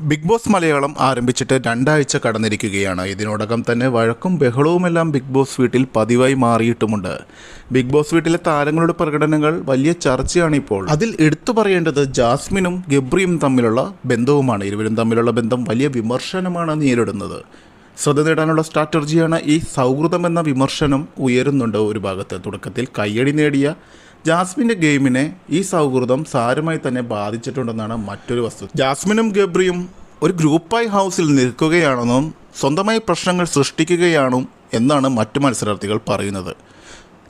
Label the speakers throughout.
Speaker 1: Big boss Malayalam ആരംഭിച്ചിട്ട് രണ്ടാഴ്ച കടന്നിരിക്കുകയാണ്. ഇതിനോടകം തന്നെ വഴക്കും ബഹളവുമെല്ലാം ബിഗ് ബോസ് വീട്ടിൽ പതിവായി മാറിയിട്ടുമുണ്ട്. ബിഗ് ബോസ് വീട്ടിലെ താരങ്ങളുടെ പ്രകടനങ്ങൾ വലിയ ചർച്ചയാണ് ഇപ്പോൾ അതിൽ എടുത്തു പറയേണ്ടത് ജാസ്മിനും ഗബ്രിയും തമ്മിലുള്ള ബന്ധവുമാണ്. ഇരുവരും തമ്മിലുള്ള ബന്ധം വലിയ വിമർശനമാണ് നേരിടുന്നത്. ശ്രദ്ധ നേടാനുള്ള സ്ട്രാറ്റജിയാണ് ഈ സൗഹൃദം എന്ന വിമർശനം ഉയരുന്നുണ്ട് ഒരു ഭാഗത്ത്. തുടക്കത്തിൽ കയ്യടി നേടിയ ജാസ്മിന്റെ ഗെയിമിനെ ഈ സൗഹൃദം സാരമായി തന്നെ ബാധിച്ചിട്ടുണ്ടെന്നാണ് മറ്റൊരു വസ്തു. ജാസ്മിനും ഗബ്രിയും ഒരു ഗ്രൂപ്പായി ഹൗസിൽ നിൽക്കുകയാണെന്നും സ്വന്തമായി പ്രശ്നങ്ങൾ സൃഷ്ടിക്കുകയാണും എന്നാണ് മറ്റു മത്സരാർത്ഥികൾ പറയുന്നത്.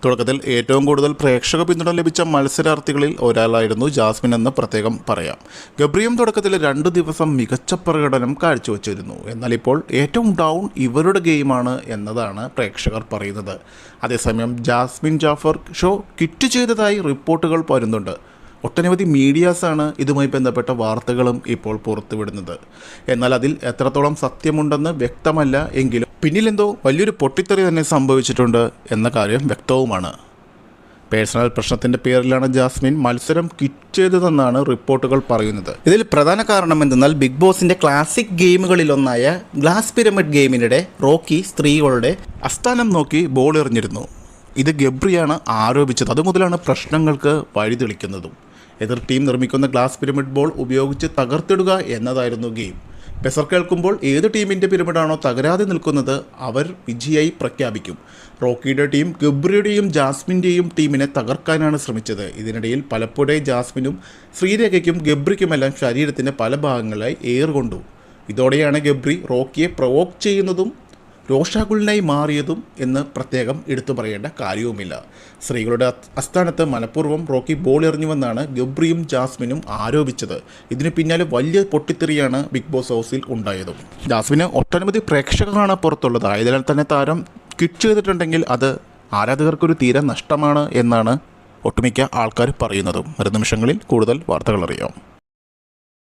Speaker 1: തുടക്കത്തിൽ ഏറ്റവും കൂടുതൽ പ്രേക്ഷക പിന്തുണ ലഭിച്ച മത്സരാർത്ഥികളിൽ ഒരാളായിരുന്നു ജാസ്മിൻ എന്ന് പ്രത്യേകം പറയാം. ഗബ്രിയും തുടക്കത്തിൽ രണ്ട് ദിവസം മികച്ച പ്രകടനം കാഴ്ചവെച്ചിരുന്നു. എന്നാൽ ഇപ്പോൾ ഏറ്റവും ഡൗൺ ഇവരുടെ ഗെയിമാണ് എന്നതാണ് പ്രേക്ഷകർ പറയുന്നത്. അതേസമയം ജാസ്മിൻ ജാഫർ ഷോ കിറ്റ് ചെയ്തതായി റിപ്പോർട്ടുകൾ വരുന്നുണ്ട് ഒട്ടനവധി മീഡിയാസാണ് ഇതുമായി ബന്ധപ്പെട്ട വാർത്തകളും ഇപ്പോൾ പുറത്തുവിടുന്നത്. എന്നാൽ അതിൽ എത്രത്തോളം സത്യമുണ്ടെന്ന് വ്യക്തമല്ല എങ്കിലും പിന്നിലെന്തോ വലിയൊരു പൊട്ടിത്തെറി തന്നെ സംഭവിച്ചിട്ടുണ്ട് എന്ന കാര്യം വ്യക്തവുമാണ്. പേഴ്സണൽ പ്രശ്നത്തിന്റെ പേരിലാണ് ജാസ്മിൻ മത്സരം കിറ്റ് ചെയ്തതെന്നാണ് റിപ്പോർട്ടുകൾ പറയുന്നത്. ഇതിൽ പ്രധാന കാരണം എന്തെന്നാൽ ബിഗ് ബോസിന്റെ ക്ലാസിക് ഗെയിമുകളിലൊന്നായ ഗ്ലാസ് പിരമിഡ് ഗെയിമിനിടെ റോക്കി സ്ത്രീകളുടെ അസ്ഥാനം നോക്കി ബോൾ എറിഞ്ഞിരുന്നു. ഇത് ഗബ്രിയാണ് ആരോപിച്ചത്. അതുമുതലാണ് പ്രശ്നങ്ങൾക്ക് വഴിതെളിക്കുന്നതും എതിർ ടീം നിർമ്മിക്കുന്ന ഗ്ലാസ് പിരമിഡ് ബോൾ ഉപയോഗിച്ച് തകർത്തിടുക എന്നതായിരുന്നു ഗെയിം. പെസർ കേൾക്കുമ്പോൾ ഏത് ടീമിന്റെ പിരമിഡാണോ തകരാതെ നിൽക്കുന്നത് അവർ വിജയായി പ്രഖ്യാപിക്കും. റോക്കിയുടെ ടീം ഗബ്രിയുടെയും ജാസ്മിന്റെയും ടീമിനെ തകർക്കാനാണ് ശ്രമിച്ചത്. ഇതിനിടയിൽ പലപ്പോഴേ ജാസ്മിനും ശ്രീരേഖയ്ക്കും ഗബ്രിക്കുമെല്ലാം ശരീരത്തിന്റെ പല ഭാഗങ്ങളായി ഏറുകൊണ്ടു. ഇതോടെയാണ് ഗബ്രി റോക്കിയെ പ്രവോക്ക് ചെയ്യുന്നതും രോഷാകുലനായി മാറിയതും എന്ന് പ്രത്യേകം എടുത്തു പറയേണ്ട കാര്യവുമില്ല. സ്ത്രീകളുടെ അസ്- അസ്ഥാനത്ത് മനഃപൂർവം റോക്കി ബോൾ എറിഞ്ഞുവെന്നാണ് ഗബ്രിയും ജാസ്മിനും ആരോപിച്ചത്. ഇതിന് പിന്നാലെ വലിയ പൊട്ടിത്തെറിയാണ് ബിഗ് ബോസ് ഹൗസിൽ ഉണ്ടായതും. ജാസ്മിന് ഒട്ടനവധി പ്രേക്ഷകരാണ് പുറത്തുള്ളത്. ആയതിനാൽ തന്നെ താരം കിറ്റ് ചെയ്തിട്ടുണ്ടെങ്കിൽ അത് ആരാധകർക്കൊരു തീരെ നഷ്ടമാണ് എന്നാണ് ഒട്ടുമിക്ക ആൾക്കാർ പറയുന്നതും. വരും നിമിഷങ്ങളിൽ കൂടുതൽ വാർത്തകൾ അറിയാം.